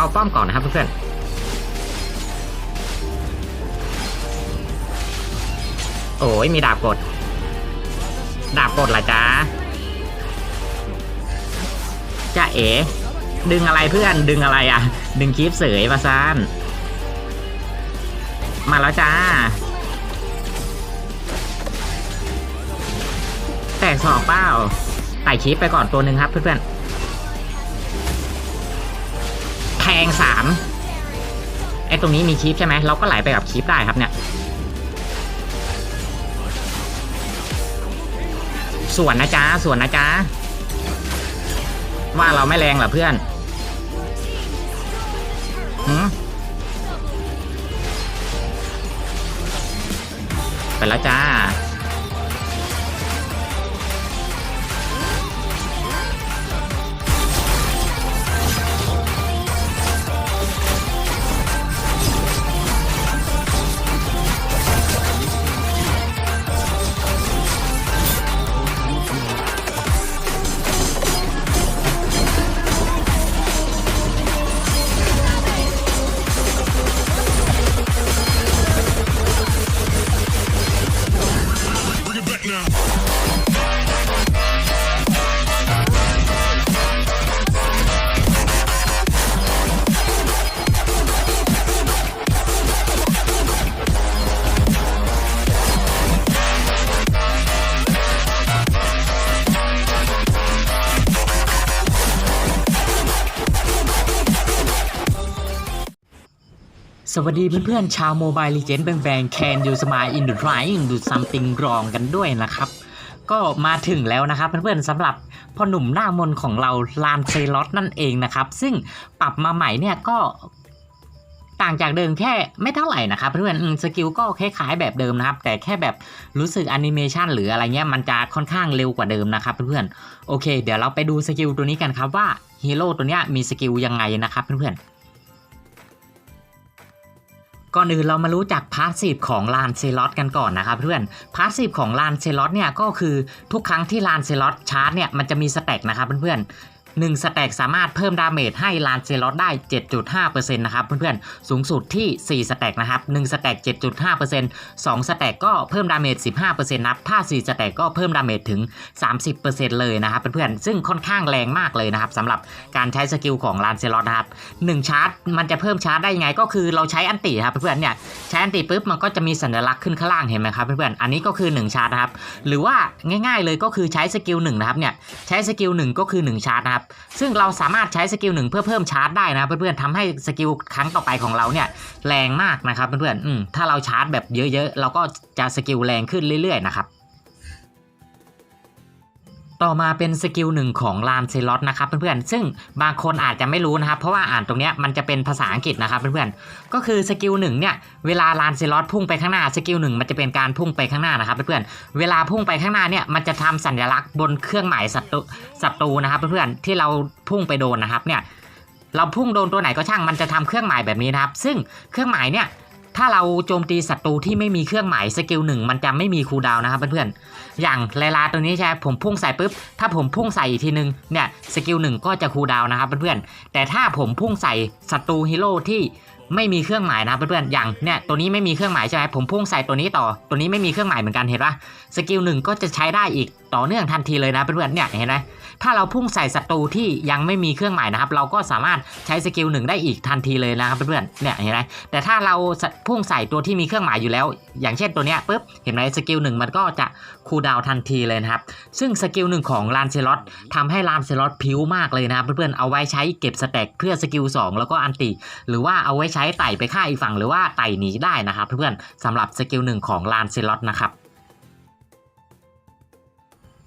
เอาป้อมก่อนนะครับเพื่อนโอ้ยมีดาบกด ดาบกดเหรอจ๊ะจ้าเอ๋ดึงอะไรเพื่อนดึงอะไรอะ ดึงคลิปเสยมาซานมาแล้วจ้า แตกสองเป้าไต่คลิปไปก่อนตัวหนึ่งครับเพื่อนๆ งสามไอ้ตรงนี้มีคลิปใช่ไหมเราก็ไหลไปกับคลิปได้ครับเนี่ย ส่วนนะจ๊ะส่วนนะจ๊ะว่าเราไม่แรงเหรอเพื่อนหืไปแล้วจ้า วัสดีเพื่อนๆ ชาวโมบายลีเจนด์แบงๆ Can you smile in the trying do something wrong กันด้วยนะครับ ก็มาถึงแล้วนะครับ เพื่อนๆสำหรับพ่อหนุ่มหน้ามนของเราลานเซลอสนั่นเองนะครับ ซึ่งปรับมาใหม่เนี่ยก็ต่างจากเดิมแค่ไม่เท่าไหร่นะครับเพื่อนๆสกิลก็คล้ายๆแบบเดิมนะครับ แต่แค่แบบรู้สึกแอนิเมชันหรืออะไรเงี้ยมันจะค่อนข้างเร็วกว่าเดิมนะครับเพื่อนๆโอเค เดี๋ยวเราไปดูสกิลตัวนี้กันครับว่าฮีโร่ตัวเนี้ยมีสกิลยังไงนะครับเพื่อนๆ ก่อนอื่นเรามารู้จักพาสซีฟของลานเซลอตกันก่อนนะครับเพื่อนพาสซีฟของลานเซลอตเนี่ยก็คือทุกครั้งที่ลานเซลอตชาร์จเนี่ยมันจะมีสแต็กนะครับเพื่อนๆ 1สแต็กสามารถเพิ่มดาเมจให้ลานเซลอตได้ 7.5%นะครับเพื่อนๆ สูงสุดที่ 4 สแต็กนะครับ1สแต็ก7.5% 2สแต็กก็เพิ่มดาเมจ 15%นะครับ ถ้า 4 สแต็กก็เพิ่มดาเมจถึง 30%เลยนะครับเพื่อนๆ ซึ่งค่อนข้างแรงมากเลยนะครับสำหรับการใช้สกิลของลานเซลอตนะครับ1ชาร์จมันจะเพิ่มชาร์จได้ยังไง ก็คือเราใช้อันติครับเพื่อนๆ เนี่ยใช้อันติปุ๊บมันก็จะมีสัญลักษณ์ขึ้นข้างล่างเห็นไหมครับเพื่อนๆ อันนี้ก็คือ 1 ชาร์จนะครับ หรือว่าง่าย ๆ เลยก็คือใช้สกิล1นะครับเนี่ยใช้สกิล1ก็คือ 1 ชาร์จนะครับซึ่งเราสามารถใช้สกิลหนึ่งเพื่อเพิ่มชาร์จได้นะเพื่อนๆทำให้สกิลครั้งต่อไปของเราเนี่ยแรงมากนะครับเพื่อนๆอืมถ้าเราชาร์จแบบเยอะๆเราก็จะสกิลแรงขึ้นเรื่อยๆนะครับ ต่อมาเป็นสกิลหนึ่งของลานเซลอตนะครับเพื่อนๆ ซึ่งบางคนอาจจะไม่รู้นะครับ เพราะว่าอ่านตรงนี้มันจะเป็นภาษาอังกฤษนะครับเพื่อนๆ ก็คือสกิลหนึ่งเนี่ยเวลาลานเซลอตพุ่งไปข้างหน้าสกิลหนึ่งมันจะเป็นการพุ่งไปข้างหน้านะครับเพื่อนๆ เวลาพุ่งไปข้างหน้าเนี่ยมันจะทำสัญลักษณ์บนเครื่องหมายศัตรูศัตรูนะครับเพื่อนๆ ที่เราพุ่งไปโดนนะครับเนี่ยเราพุ่งโดนตัวไหนก็ช่างมันจะทำเครื่องหมายแบบนี้นะครับ ซึ่งเครื่องหมายเนี่ย ถ้าเราโจมตีศัตรูที่ไม่มีเครื่องหมายสกิลหนึ่งมันจะไม่มีคูลดาวน์นะครับเพื่อนๆ อย่างเลลาตัวนี้ใช่ไหมผมพุ่งใส่ปุ๊บ ถ้าผมพุ่งใส่อีกทีนึงเนี่ยสกิลหนึ่งก็จะคูลดาวน์นะครับเพื่อนๆ แต่ถ้าผมพุ่งใส่ศัตรูฮีโร่ที่ไม่มีเครื่องหมายนะเพื่อนๆ อย่างเนี่ยตัวนี้ไม่มีเครื่องหมายใช่ไหมผมพุ่งใส่ตัวนี้ต่อ ตัวนี้ไม่มีเครื่องหมายเหมือนกันเห็นปะสกิลหนึ่งก็จะใช้ได้อีกต่อเนื่องทันทีเลยนะเพื่อนๆเนี่ยเห็นไหมถ้าเราพุ่งใส่ศัตรูที่ยังไม่มีเครื่องหมายนะครับ เราก็สามารถใช้สกิลหนึ่งได้อีกทันทีเลยนะครับเพื่อนๆเนี่ยเห็นไหมแต่ถ้าเราพุ่งใส่ตัวที่มีเครื่องหมายอยู่แล้ว อย่างเช่นตัวเนี้ยปุ๊บเห็นไหมสกิลหนึ่งมันก็จะคูลดาวน์ทันทีเลยนะครับซึ่งสกิลหนึ่งของลานเซลอตทำให้ลานเซลอตพิ้วมากเลยนะครับเพื่อนๆเอาไว้ใช้เก็บสแต็กเพื่อสกิล2แล้วก็อันติหรือว่าเอาไว้ใช้ไต่ไปฆ่าอีกฝั่งหรือว่าไต่หนีได้นะครับเพื่อนๆสำหรับสกิลหนึ่งของลานเซลอตนะครับ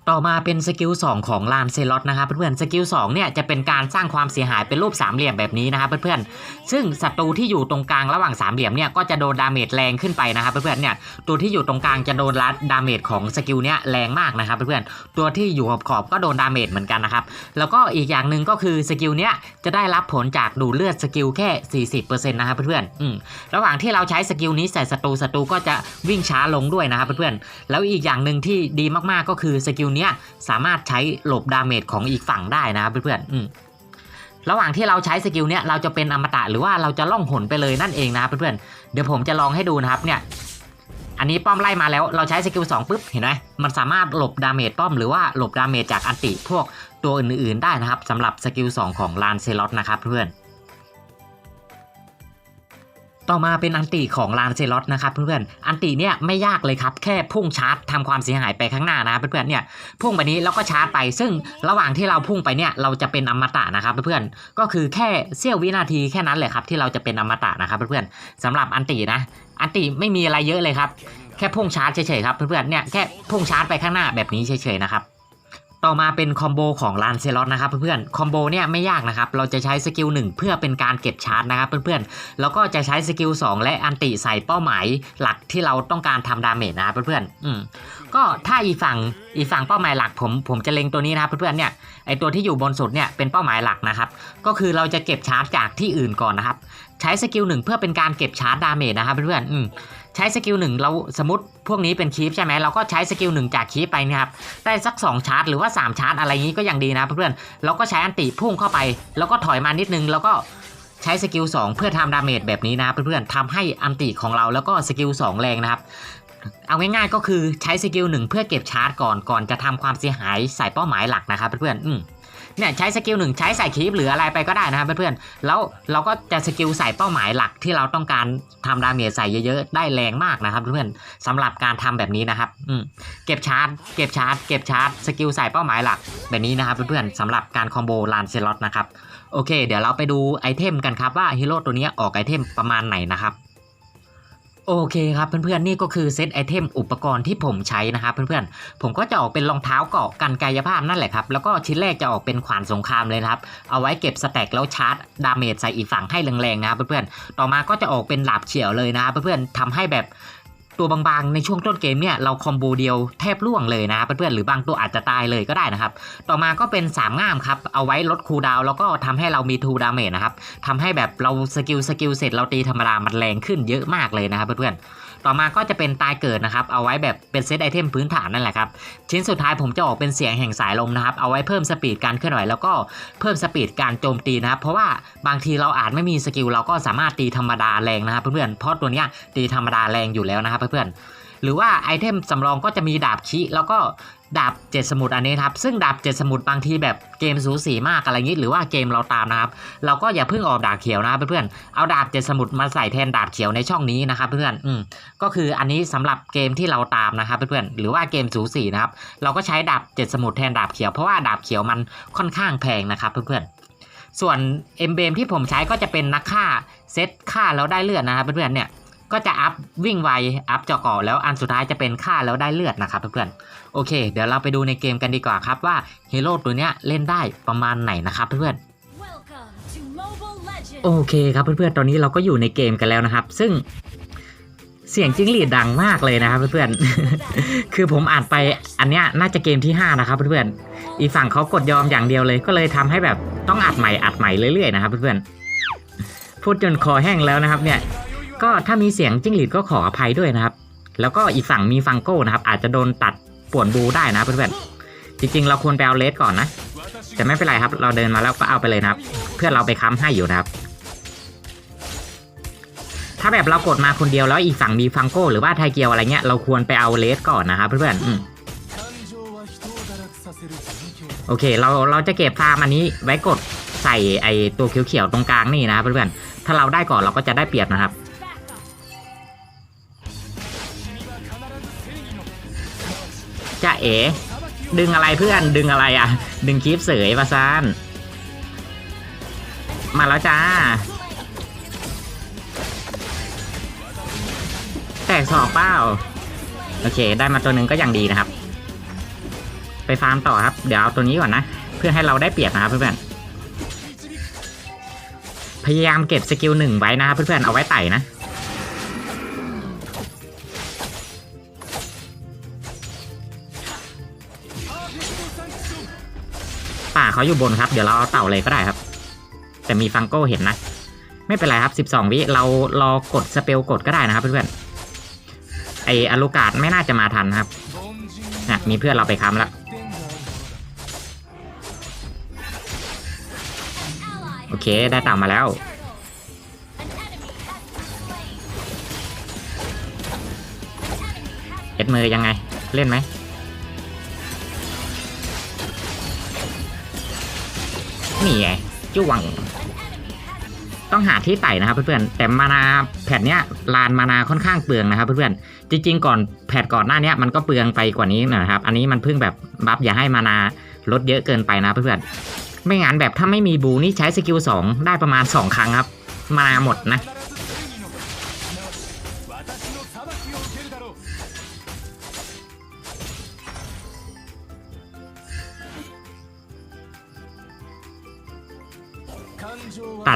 ต่อมาเป็นสกิล2ของลานเซลอตนะครับเพื่อนๆสกิล2เนี่ยจะเป็นการสร้างความเสียหายเป็นรูปสามเหลี่ยมแบบนี้นะครับเพื่อนๆซึ่งศัตรูที่อยู่ตรงกลางระหว่างสามเหลี่ยมเนี่ยก็จะโดนดาเมจแรงขึ้นไปนะครับเพื่อนๆเนี่ยตัวที่อยู่ตรงกลางจะโดนรัดดาเมจของสกิลเนี่ยแรงมากนะครับเพื่อนๆตัวที่อยู่ขอบๆก็โดนดาเมจเหมือนกันนะครับแล้วก็อีกอย่างหนึ่งก็คือสกิลเนี้ยจะได้รับผลจากดูดเลือดสกิลแค่ 40%นะครับเพื่อนๆอืมระหว่างที่เราใช้สกิลนี้ใส่ศัตรูศัตรูก็จะวิ่งช้าลงด้วยนะครับเพื่อนๆแล้วอีกอย่างหนึ่งที่ดีมากๆก็คือสกิลเนี้ยสามารถใช้หลบดาเมจของอีกฝั่งได้นะครับเพื่อนๆระหว่างที่เราใช้สกิลเนี้ยเราจะเป็นอมตะหรือว่าเราจะล่องหนไปเลยนั่นเองนะครับเพื่อนๆเดี๋ยวผมจะลองให้ดูนะครับเนี่ยอันนี้ป้อมไล่มาแล้วเราใช้สกิล2ปุ๊บเห็นไหมมันสามารถหลบดาเมจป้อมหรือว่าหลบดาเมจจากอันติพวกตัวอื่นๆได้นะครับสำหรับสกิล2ของลานเซลอตนะครับเพื่อน ต่อมาเป็นอันติของลานเซลอตนะครับเพื่อนๆ อันติเนี่ยไม่ยากเลยครับ แค่พุ่งชาร์จทำความเสียหายไปข้างหน้านะเพื่อนๆเนี่ยพุ่งไปนี้แล้วก็ชาร์จไป ซึ่งระหว่างที่เราพุ่งไปเนี่ยเราจะเป็นอมตะนะครับเพื่อนๆ ก็คือแค่เสี้ยววินาทีแค่นั้นเลยครับที่เราจะเป็นอมตะนะครับเพื่อนๆสำหรับอันตินะ อันติไม่มีอะไรเยอะเลยครับ แค่พุ่งชาร์จเฉยๆครับเพื่อนๆเนี่ยแค่พุ่งชาร์จไปข้างหน้าแบบนี้เฉยๆนะครับ ต่อมาเป็นคอมโบของลานเซลอตนะครับเพื่อนๆ คอมโบเนี่ยไม่ยากนะครับ เราจะใช้สกิล1เพื่อเป็นการเก็บชาร์จนะครับเพื่อนๆ แล้วก็จะใช้สกิล2และอันติใส่เป้าหมายหลักที่เราต้องการทำดาเมจนะครับเพื่อนๆ อืมก็ถ้าอีฝั่งอีฝั่งเป้าหมายหลักผมผมจะเล็งตัวนี้นะครับเพื่อนๆ เนี่ยไอตัวที่อยู่บนสุดเนี่ยเป็นเป้าหมายหลักนะครับ ก็คือเราจะเก็บชาร์จจากที่อื่นก่อนนะครับ ใช้สกิลหนึ่งเพื่อเป็นการเก็บชาร์จดาเมจนะครับเพื่อนๆอืม ใช้สกิลหนึ่งเราสมมติพวกนี้เป็นคีฟใช่ไหมเราก็ใช้สกิลหนึ่งจากคีฟไปนะครับได้สัก 2 ชาร์จหรือว่า 3 ชาร์จอะไรอย่างนี้ก็ยังดีนะเพื่อนๆเราก็ใช้อันติพุ่งเข้าไป แล้วก็ถอยมานิดนึงแล้วก็ใช้สกิล2เพื่อทำดาเมจแบบนี้นะเพื่อนๆทำให้อันติของเราแล้วก็สกิล2แรงนะครับเอาง่ายๆก็คือใช้สกิลหนึ่งเพื่อเก็บชาร์จก่อนก่อนจะทำความเสียหายใส่เป้าหมายหลักนะครับเพื่อนๆอืม เนี่ยใช้สกิลหนึ่งใช้ใส่คีฟหรืออะไรไปก็ได้นะครับเพื่อนๆแล้วเราก็จะสกิลใส่เป้าหมายหลักที่เราต้องการทำดาเมจใส่เยอะๆ ได้แรงมากนะครับเพื่อนๆสำหรับการทำแบบนี้นะครับอืเก็บชาร์จเก็บชาร์จเก็บชาร์จสกิลใส่เป้าหมายหลักแบบนี้นะครับเพื่อนๆสำหรับการคอมโบลานเซลอตนะครับโอเค เดี๋ยวเราไปดูไอเทมกันครับว่าฮีโร่ตัวนี้ออกไอเทมประมาณไหนนะครับ โอเคครับเพื่อนๆนี่ก็คือเซตไอเทมอุปกรณ์ที่ผมใช้นะครับเพื่อนๆผมก็จะออกเป็นรองเท้าเกาะกันกายภาพนั่นแหละครับแล้วก็ชิ้นแรกจะออกเป็นขวานสงครามเลยครับเอาไว้เก็บสแต็กแล้วชาร์จดาเมจใส่อีกฝั่งให้แรงๆนะครับเพื่อนๆต่อมาก็จะออกเป็นหลาบเฉียวเลยนะครับเพื่อนๆทำให้แบบ ตัวบางๆ ในช่วงต้นเกมเนี่ยเราคอมโบเดียวแทบล่วงเลยนะเพื่อนๆหรือบางตัวอาจจะตายเลยก็ได้นะครับ ต่อมาก็เป็น 3 ง่ามครับ เอาไว้ลดคูดาวแล้วก็ทำให้เรามีทูดาเมจนะครับทำให้แบบเราสกิลสกิลเสร็จเราตีธรรมดามันแรงขึ้นเยอะมากเลยนะครับเพื่อนๆ ต่อมาก็จะเป็นตายเกิดนะครับ เอาไว้แบบเป็นเซตไอเทมพื้นฐานนั่นแหละครับ ชิ้นสุดท้ายผมจะออกเป็นเสียงแห่งสายลมนะครับ เอาไว้เพิ่มสปีดการเคลื่อนไหวแล้วก็เพิ่มสปีดการโจมตีนะครับ เพราะว่าบางทีเราอาจไม่มีสกิลเราก็สามารถตีธรรมดาแรงนะครับ เพื่อนๆ เพราะตัวเนี้ยตีธรรมดาแรงอยู่แล้วนะครับเพื่อนๆหรือว่าไอเทมสำรองก็จะมีดาบคิแล้วก็ ดาบเจ็ดสมุดอันนี้ครับ ซึ่งดาบเจ็ดสมุดบางทีแบบเกมสูสีมากอะไรอย่างนี้หรือว่าเกมเราตามนะครับ เราก็อย่าเพิ่งออกดาบเขียวนะครับเพื่อนๆเอาดาบเจ็ดสมุดมาใส่แทนดาบเขียวในช่องนี้นะครับเพื่อนๆอืมก็คืออันนี้สำหรับเกมที่เราตามนะครับเพื่อนๆหรือว่าเกมสูสีนะครับ เราก็ใช้ดาบเจ็ดสมุดแทนดาบเขียวเพราะว่าดาบเขียวมันค่อนข้างแพงนะครับเพื่อนๆส่วนเอ็มเบมที่ผมใช้ก็จะเป็นนักฆ่าเซตฆ่าแล้วได้เลือดนะครับเพื่อนๆเนี่ย ก็จะอัพวิ่งไวอัพเจาะกาะแล้วอันสุดท้ายจะเป็นฆ่าแล้วได้เลือดนะครับเพื่อนๆโอเค เดี๋ยวเราไปดูในเกมกันดีกว่าครับว่าฮีโร่ตัวเนี้ยเล่นได้ประมาณไหนนะครับเพื่อนๆโอเคครับเพื่อนๆตอนนี้เราก็อยู่ในเกมกันแล้วนะครับ ซึ่งเสียงจิ้งหรีดดังมากเลยนะครับเพื่อนๆ คือผมอ่านไปอันเนี้ยน่าจะเกมที่ 5 นะครับเพื่อนๆ อีฝั่งเขากดยอมอย่างเดียวเลย ก็เลยทำให้แบบต้องอัดใหม่อัดใหม่เรื่อยๆนะครับเพื่อนๆ พูดจนคอแห้งแล้วนะครับเนี่ย ก็ถ้ามีเสียงจิ้งหรีดก็ขออภัยด้วยนะครับ แล้วก็อีกฝั่งมีฟังโก้นะครับ อาจจะโดนตัดป่วนบูได้นะเพื่อนๆจริง ๆ เราควรไปเอาเลสก่อนนะแต่ไม่เป็นไรครับ เราเดินมาแล้วก็เอาไปเลยนะครับ เพื่อนเราไปค้ำให้อยู่นะครับ ถ้าแบบเรากดมาคนเดียวแล้วอีกฝั่งมีฟังโก้หรือว่าไทเกียวอะไรเงี้ยเราควรไปเอาเลสก่อนนะครับเพื่อนๆโอเคเราเราจะเก็บฟาร์มอันนี้ไว้กดใส่ไอตัวเขียวๆตรงกลางนี่นะครับเพื่อนๆถ้าเราได้ก่อนเราก็จะได้เปรียบนะครับ จะเอ๋ดึงอะไรเพื่อนดึงอะไรอะ ดึงคลิปเสยมาซานมาแล้วจ้า แตกสอบเป้าโอเค ได้มาตัวหนึ่งก็ยังดีนะครับ ไปฟาร์มต่อครับ เดี๋ยวเอาตัวนี้ก่อนนะ เพื่อให้เราได้เปรียบนะครับเพื่อนๆพยายามเก็บสกิลหนึ่งไว้นะครับเพื่อนๆเอาไว้ไต่นะ เขาอยู่บนครับ เดี๋ยวเราเอาเต่าเลยก็ได้ครับ แต่มีฟังโก้เห็นนะ ไม่เป็นไรครับ 12 วิเรารอกดสเปลกดก็ได้นะครับเพื่อนๆไออลูกาดไม่น่าจะมาทันครับนะมีเพื่อนเราไปค้ำแล้วโอเคได้เต่ามาแล้วเอ็ดมือยังไงเล่นไหม นี่ไงจ้วง ต้องหาที่ไต่นะครับเพื่อนๆ แต่มานาแพทเนี้ยลานมานาค่อนข้างเปลืองนะครับเพื่อนๆ จริง ๆ ก่อนแพทก่อนหน้าเนี้ยมันก็เปลืองไปกว่านี้นะครับ อันนี้มันเพิ่งแบบบัฟอย่าให้มานาลดเยอะเกินไปนะเพื่อนๆ ไม่งั้นแบบถ้าไม่มีบูนี่ใช้สกิล2ได้ประมาณ 2 ครั้งครับ มานาหมดนะ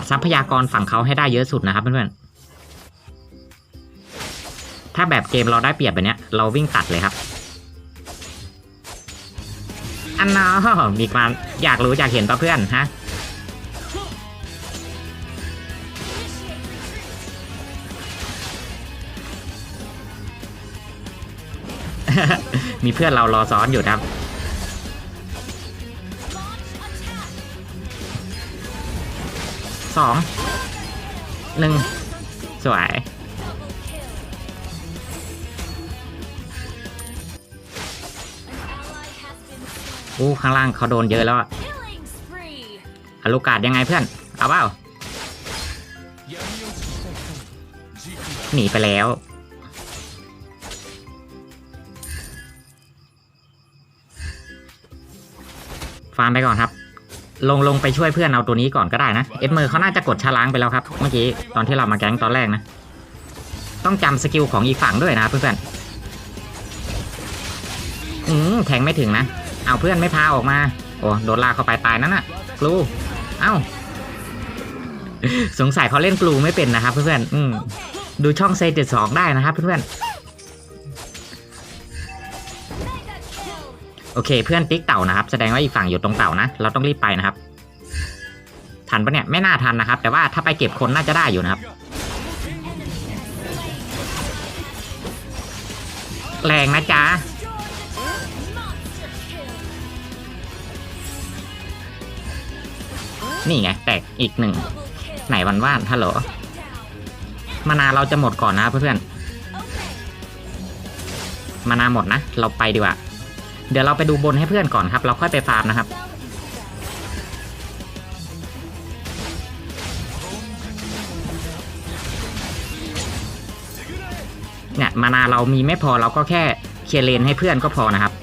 ทรัพยากรฝั่งเขาให้ได้เยอะสุดนะครับเพื่อนๆ ถ้าแบบเกมเราได้เปรียบแบบนี้ยเราวิ่งตัดเลยครับ อันน้อมีความอยากรู้อยากเห็นปะเพื่อนฮะมีเพื่อนเรารอซ้อนอยู่ครับ สองหนึ่งสวยอู้ข้างล่างเขาโดนเยอะแล้วอาลูกาดยังไงเพื่อน เอาเปล่าหนีไปแล้ว ฟาร์มไปก่อนครับ ลงลงไปช่วยเพื่อนเอาตัวนี้ก่อนก็ได้นะ เอ็ดมือเขาน่าจะกดชาล้างไปแล้วครับ เมื่อกี้ตอนที่เรามาแก๊งตอนแรกนะ ต้องจำสกิลของอีกฝั่งด้วยนะเพื่อนๆอืมแทงไม่ถึงนะ เอาเพื่อนไม่พาออกมา โอ้โดนลากเข้าไปตายนั่นน่ะกลูเอ้า สงสัยเขาเล่นกลูไม่เป็นนะครับเพื่อนๆอืมดูช่องเซเจ็ดสองได้นะครับเพื่อน Mega โอเค เพื่อนติ๊กเต่านะครับ แสดงว่าอีกฝั่งอยู่ตรงเต่านะ เราต้องรีบไปนะครับ ทันปะเนี่ย ไม่น่าทันนะครับ แต่ว่าถ้าไปเก็บคนน่าจะได้อยู่นะครับ แรงนะจ๊ะนี่ไง แตกอีกหนึ่ง ไหนวันว่านฮัลโหลมานาเราจะหมดก่อนนะเพื่อนๆมานาหมดนะ เราไปดีกว่า เดี๋ยวเราไปดูบนให้เพื่อนก่อนครับ เราค่อยไปฟาร์มนะครับ เนี่ยมานาเรามีไม่พอเราก็แค่เคลียร์เลนให้เพื่อนก็พอนะครับ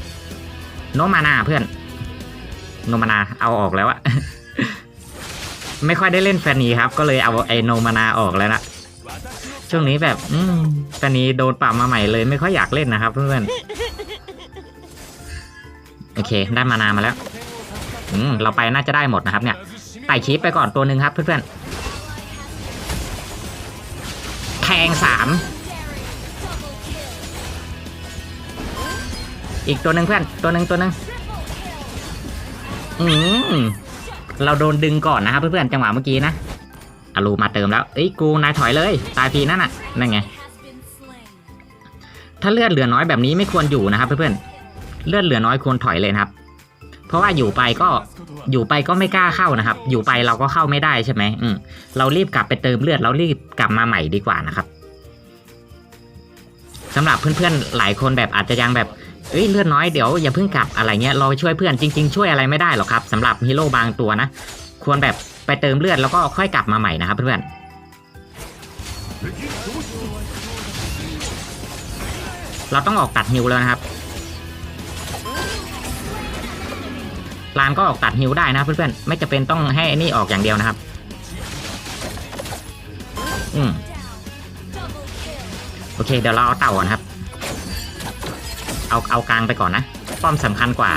โนมานาเพื่อน โนมานาเอาออกแล้วอะไม่ค่อยได้เล่นแฟนนีครับ ก็เลยเอาไอโนมานาออกแล้วนะช่วงนี้แบบ อืมแฟนนีโดนปรับมาใหม่เลย ไม่ค่อยอยากเล่นนะครับ เพื่อน โอเค ได้มานามาแล้วอืมเราไปน่าจะได้หมดนะครับเนี่ยไต่ชีพไปก่อนตัวหนึ่งครับเพื่อนๆแทงสามอีกตัวหนึ่งเพื่อนตัวหนึ่งตัวหนึ่งอืมเราโดนดึงก่อนนะครับเพื่อนๆจังหวะเมื่อกี้นะอารูมาเติมแล้วเอ้ยกูนายถอยเลย ตายพีนั่นน่ะนั่นไงถ้าเลือดเหลือน้อยแบบนี้ไม่ควรอยู่นะครับเพื่อนๆ เลือดเหลือน้อยควรถอยเลยนะครับ เพราะว่าอยู่ไปก็อยู่ไปก็ไม่กล้าเข้านะครับ อยู่ไปเราก็เข้าไม่ได้ใช่ไหมอืมเรารีบกลับไปเติมเลือดเรารีบกลับมาใหม่ดีกว่านะครับสำหรับเพื่อนๆหลายคนแบบอาจจะยังแบบเอ้ยเลือดน้อยเดี๋ยวอย่าเพิ่งกลับอะไรเงี้ยเราช่วยเพื่อนจริง ๆ ช่วยอะไรไม่ได้หรอกครับสำหรับฮีโร่บางตัวนะควรแบบไปเติมเลือดแล้วก็ค่อยกลับมาใหม่นะครับเพื่อนๆเราต้องออกตัดฮิวแล้วนะครับ รามก็ออกตัดฮิวได้นะเพื่อนๆ ไม่จะเป็นต้องให้นี่ออกอย่างเดียวนะครับ อืมโอเค เดี๋ยวเราเอาเต่าก่อนครับ เอาเอากลางไปก่อนนะ ป้อมสำคัญกว่า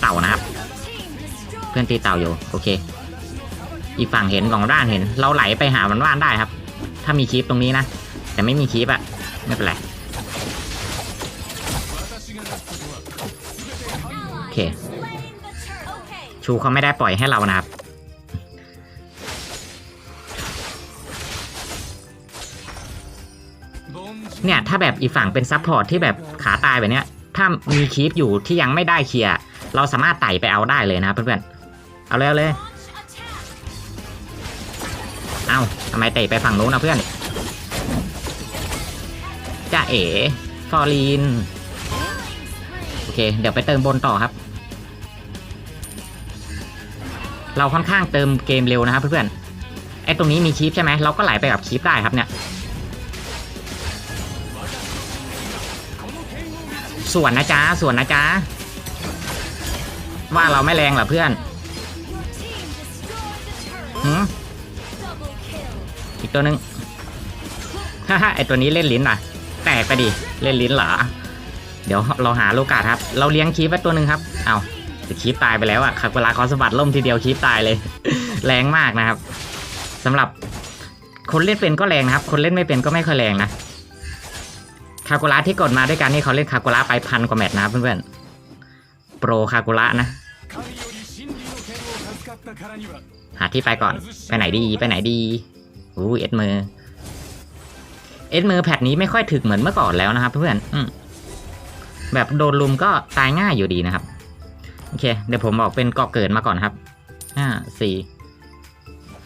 เต่านะครับ เพื่อนตีเต่าอยู่ โอเค อีกฝั่งเห็นของด้านเห็น เราไหลไปหาวันว่านได้ครับ ถ้ามีคลิปตรงนี้นะ แต่ไม่มีคลิปอะไม่เป็นไร โอเค ชูเขาไม่ได้ปล่อยให้เรานะครับ เนี่ยถ้าแบบอีกฝั่งเป็นซับพอร์ตที่แบบขาตายแบบเนี้ย ถ้ามีคีปอยู่ที่ยังไม่ได้เคลียร์เราสามารถไต่ไปเอาได้เลยนะเพื่อนๆ เอาเลย เอาเลย Launch attack. ทำไมเตะไปฝั่งนู้นนะเพื่อนจ้าเอ๋ฟอร์ลีน โอเค เดี๋ยวไปเติมบนต่อครับ เราค่อนข้างเติมเกมเร็วนะครับเพื่อนๆไอ้ตรงนี้มีคีปใช่ไหมเราก็ไหลไปกับคีปได้ครับเนี่ยส่วนนะจ๊ะส่วนนะจ๊ะว่าเราไม่แรงเหรอเพื่อนอืมอีกตัวหนึ่งฮ่าฮ่าไอตัวนี้เล่นลิ้นอะ แตกไปดิ เล่นลิ้นเหรอ เดี๋ยวเราหาโลกาสครับ เราเลี้ยงคีปไว้ตัวหนึ่งครับ เอา แต่คีปตายไปแล้วอะขับเวลาคอสบัดล่มทีเดียวคีปตายเลย แรงมากนะครับ สำหรับคนเล่นเป็นก็แรงนะครับ คนเล่นไม่เป็นก็ไม่ค่อยแรงนะคากุระที่กดมาด้วยกันนี่เขาเล่นคากุระไปพันกว่าแมตช์นะเพื่อนเพื่อนโปรคากุระนะหาที่ไปก่อน ไปไหนดี ไปไหนดีอู้เอ็ดมือ เอ็ดมือแพทนี้ไม่ค่อยถึกเหมือนเมื่อก่อนแล้วนะครับเพื่อนๆแบบโดนลุมก็ตายง่ายอยู่ดีนะครับ โอเค เดี๋ยวผมบอกเป็นเกาะเกิดมาก่อนครับห้าสี่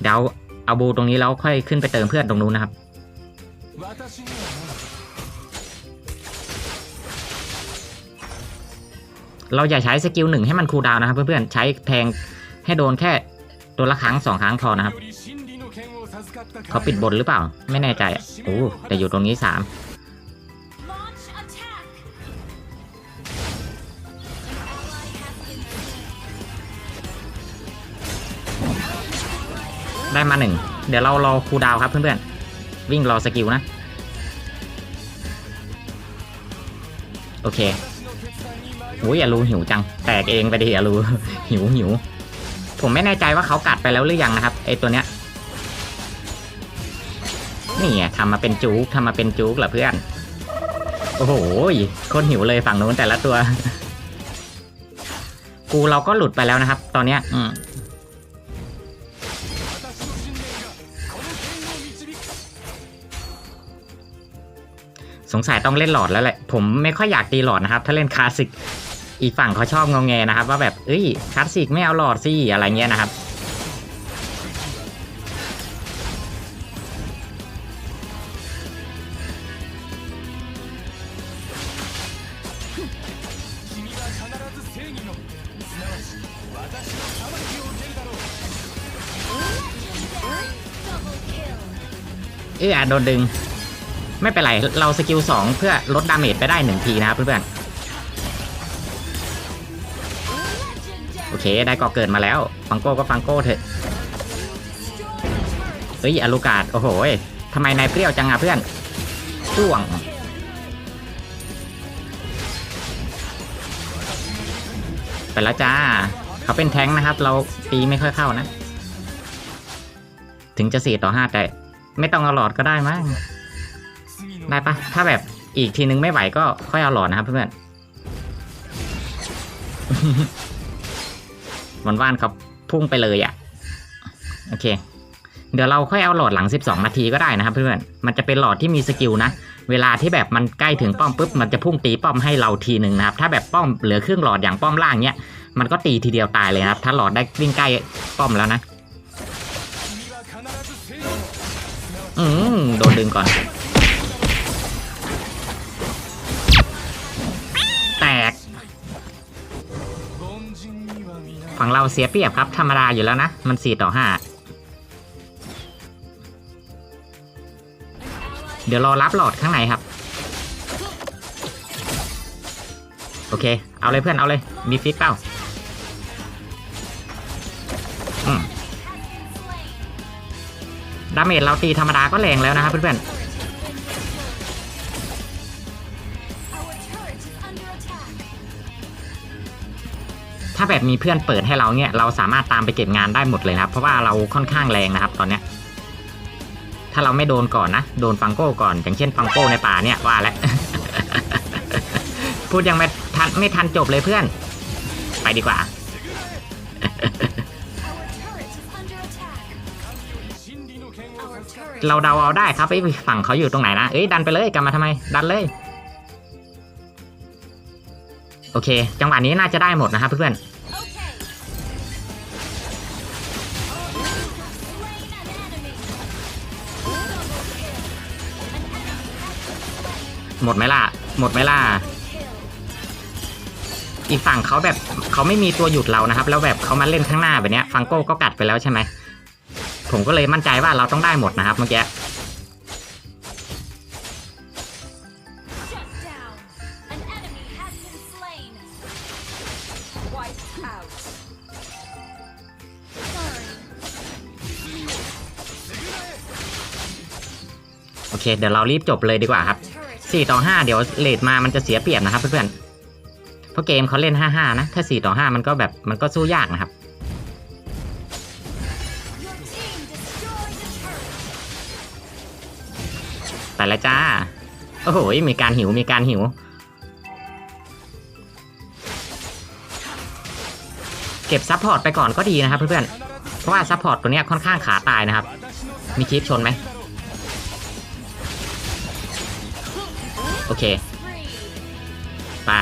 เดาเอาบูตรงนี้แล้วค่อยขึ้นไปเติมเพื่อนตรงนู้นนะครับ เราอย่าใช้สกิลหนึ่งให้มันคูลดาวนะครับ เพื่อนๆ ใช้แทงให้โดนแค่ตัวละครั้งสองครั้งพอนะครับ เขาปิดบนหรือเปล่า ไม่แน่ใจโอ้แต่อยู่ตรงนี้สาม ได้มาหนึ่ง เดี๋ยวเรารอคูดาวครับเพื่อนๆ วิ่งรอสกิลนะ โอเคอุ้ยอย่ารูหิวจัง แตกเองไปดิอย่ารูหิวหิว ผมไม่แน่ใจว่าเขากัดไปแล้วหรือยังนะครับไอตัวเนี้ย นี่ไงทำมาเป็นจุกทำมาเป็นจุกเหรอเพื่อน โอ้โหคนหิวเลยฝั่งนู้นแต่ละตัว กูเราก็หลุดไปแล้วนะครับ ตอนเนี้ย อืม สงสัยต้องเล่นหลอดแล้วแหละ ผมไม่ค่อยอยากตีหลอดนะครับ ถ้าเล่นคลาสสิก อีกฝั่งเขาชอบงงแงนะครับ ว่าแบบเอ้ยคลาสสิกไม่เอาหลอดสิอะไรเงี้ยนะครับเออโดนดึง ไม่เป็นไร เราสกิลสองเพื่อลดดาเมจไปได้หนึ่งทีนะครับเพื่อนๆโอเคได้ก่อเกิดมาแล้ว ฟังโก้ก็ฟังโก้เถอะเอ้ยอลูกาดโอ้โหทำไมนายเปรี้ยวจังอะเพื่อนจ้วงไปแล้วจ้า เขาเป็นแท้งนะครับ เราตีไม่ค่อยเข้านะ ถึงจะสี่ต่อห้าแต่ ไม่ต้องเอาหลอดก็ได้มั้ง ได้ปะถ้าแบบอีกทีนึงไม่ไหวก็ค่อยเอาหลอดนะครับเพื่อนๆวันว่านครับพุ่งไปเลยอะ่ะ โอเค เดี๋ยวเราค่อยเอาหลอดหลัง 12 นาทีก็ได้นะครับเพื่อนๆมันจะเป็นหลอดที่มีสกิลนะเวลาที่แบบมันใกล้ถึงป้อมปุ๊บมันจะพุ่งตีป้อมให้เราทีหนึ่งนะครับ ถ้าแบบป้อมเหลือเครื่องหลอดอย่างป้อมล่างเนี้ยมันก็ตีทีเดียวตายเลยครับ ถ้าหลอดได้วิ่งใกล้ป้อมแล้วนะ อืมโดนดึงก่อน ฝั่งเราเสียเปรียบครับ ธรรมดาอยู่แล้วนะ มัน 4 ต่อ 5 เดี๋ยวรอรับหลอดข้างในครับ โอเค เอาเลยเพื่อนเอาเลย มีฟิกเปล่าดาเมจเราตีธรรมดาก็แรงแล้วนะครับเพื่อน Our ถ้าแบบมีเพื่อนเปิดให้เราเนี่ยเราสามารถตามไปเก็บงานได้หมดเลยนะครับ เพราะว่าเราค่อนข้างแรงนะครับ ตอนเนี้ย ถ้าเราไม่โดนก่อนนะโดนฟังโก้ก่อน อย่างเช่นฟังโก้ในป่าเนี่ยว่าแล้วพูดยังไม่ทันไม่ทันจบเลยเพื่อน ไปดีกว่าเราเดาเอาได้ครับไอ้ฝั่งเขาอยู่ตรงไหนนะ เอ้ยดันไปเลยกลับมาทำไม ดันเลย โอเค จังหวะนี้น่าจะได้หมดนะครับเพื่อนหมดไหมล่ะ หมดไหมล่ะ อีกฝั่งเขาแบบเขาไม่มีตัวหยุดเรานะครับ แล้วแบบเขามาเล่นข้างหน้าแบบนี้ยฟังโก้ก็กัดไปแล้วใช่ไหม ผมก็เลยมั่นใจว่าเราต้องได้หมดนะครับเมื่อกี้ เคเดี๋ยวเรารีบจบเลยดีกว่าครับ Turret สี่ต่อห้าเดี๋ยวเลทมามันจะเสียเปรียบนะครับเพื่อนๆเพราะเกมเขาเล่นห้าห้านะ ถ้าสี่ต่อห้ามันก็แบบมันก็สู้ยากนะครับ ไปแล้วจ้า โอ้โห มีการหิวมีการหิว เก็บซัพพอร์ตไปก่อนก็ดีนะครับเพื่อนๆ เพราะว่าซัพพอร์ตตัวนี้ค่อนข้างขาตายนะครับ มีคลิปชนไหม โอเค ไป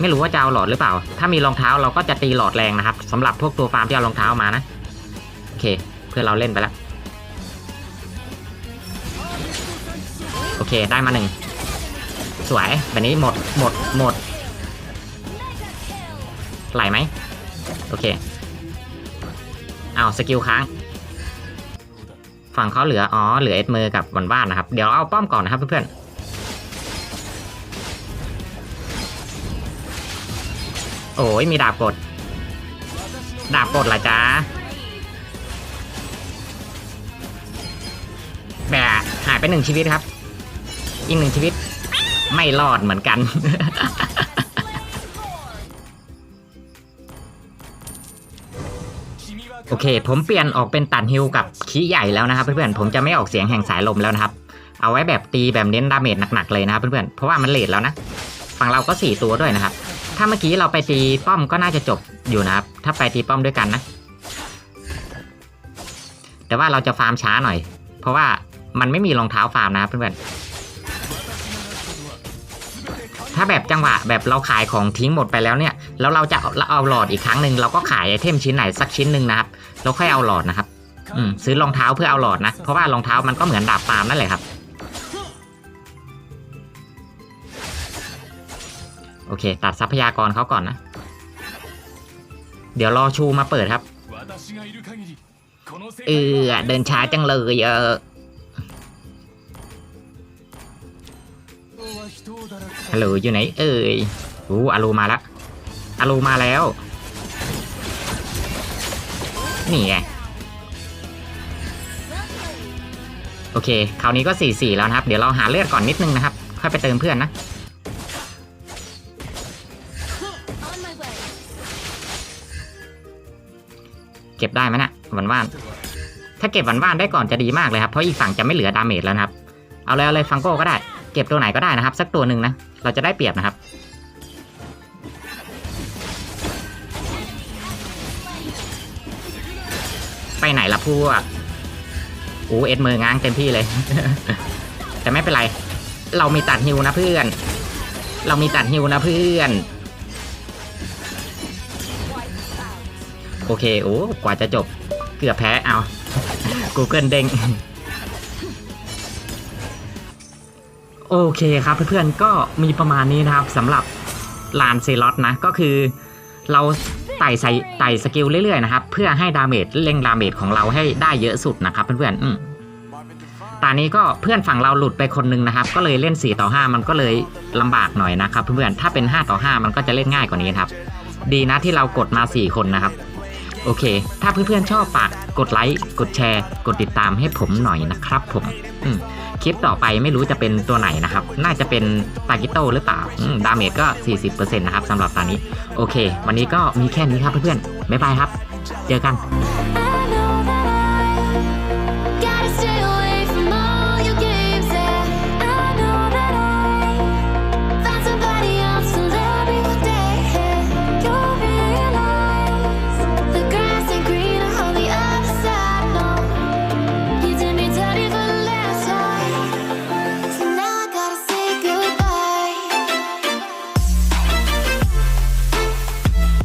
ไม่รู้ว่าจะเอาหลอดหรือเปล่า ถ้ามีรองเท้าเราก็จะตีหลอดแรงนะครับสำหรับพวกตัวฟาร์มที่เอารองเท้ามานะ โอเค เพื่อนเราเล่นไปแล้ว โอเค ได้มาหนึ่ง สวย แบบนี้หมด หมด หมด ไหลไหม โอเค เอาสกิลค้างฝั่งเขาเหลือ อ๋อ เหลือเอ็ดเมอกับวันบ้านนะครับ เดี๋ยวเอาป้อมก่อนนะครับเพื่อนๆ โอ้ยมีดาบกด ดาบกดเหรอจ๊ะแบะหายไปหนึ่งชีวิตครับ อีกหนึ่งชีวิต ไม่รอดเหมือนกัน โอเค ผมเปลี่ยนออกเป็นตัดฮิวกับขี้ใหญ่แล้วนะครับ เพื่อนๆ ผมจะไม่ออกเสียงแห่งสายลมแล้วนะครับ เอาไว้แบบตีแบบเน้นดาเมจหนักๆเลยนะครับเพื่อนๆ เพราะว่ามันเลทแล้วนะ ฝั่งเราก็สี่ตัวด้วยนะครับ ถ้าเมื่อกี้เราไปตีป้อมก็น่าจะจบอยู่นะครับ ถ้าไปตีป้อมด้วยกันนะ แต่ว่าเราจะฟาร์มช้าหน่อย เพราะว่ามันไม่มีรองเท้าฟาร์มนะครับเพื่อนๆถ้าแบบจังหวะแบบเราขายของทิ้งหมดไปแล้วเนี่ยแล้วเราจะเอาเอาหลอดอีกครั้งหนึ่งเราก็ขายไอเทมชิ้นไหนสักชิ้นหนึ่งนะครับแล้วค่อยเอาหลอดนะครับ อืมซื้อรองเท้าเพื่อเอาหลอดนะเพราะว่ารองเท้ามันก็เหมือนดาบฟาร์มนั่นแหละครับ โอเค ตัดทรัพยากรเขาก่อนนะ เดี๋ยวรอชูมาเปิดครับเออเดินช้าจังเลยเออฮัลโหลอยู่ไหนเอ่ยอู้อารูมาละอารูมาแล้ว นี่ไงโอเค คราวนี้ก็ 4-4 แล้วนะครับ เดี๋ยวเราหาเลือดก่อนนิดนึงนะครับ ค่อยไปเติมเพื่อนนะ บได้ไหมนะวันว่าน ถ้าเก็บวันว่านได้ก่อนจะดีมากเลยครับ เพราะอีกฝั่งจะไม่เหลือดาเมจแล้วนะครับ เอาเลยเอาเลยฟังโก้ก็ได้ เก็บตัวไหนก็ได้นะครับ สักตัวหนึ่งนะ เราจะได้เปรียบนะครับ ไปไหนล่ะพวกอู้เอ็ดมือง้างเต็มที่เลย แต่ไม่เป็นไร เรามีตัดฮิวนะเพื่อน เรามีตัดฮิวนะเพื่อน โอเค โอ้ กว่าจะจบ เกือบแพ้ เอา Google เด้งโอเคครับเพื่อนๆก็มีประมาณนี้นะครับสำหรับลานเซลอตนะ ก็คือเราไต่ใส่ไต่สกิลเรื่อยๆนะครับ เพื่อให้ดาเมจเร่งดาเมจของเราให้ได้เยอะสุดนะครับ เพื่อนๆอืมตอนนี้ก็เพื่อนฝั่งเราหลุดไปคนนึงนะครับ ก็เลยเล่น 4 ต่อ 5 มันก็เลยลำบากหน่อยนะครับ เพื่อนๆถ้าเป็น 5 ต่อ 5 มันก็จะเล่นง่ายกว่านี้ครับ ดีนะที่เรากดมา 4 คนนะครับ โอเค ถ้าเพื่อนๆชอบฝากกดไลค์ กดแชร์ กดติดตามให้ผมหน่อยนะครับผมมคลิปต่อไปไม่รู้จะเป็นตัวไหนนะครับ น่าจะเป็นตากิโต้หรือเปล่า ดาเมจก็ 40%นะครับสำหรับตอนนี้ โอเค วันนี้ก็มีแค่นี้ครับเพื่อนๆบ๊ายบายครับ เจอกัน I know that I gotta stay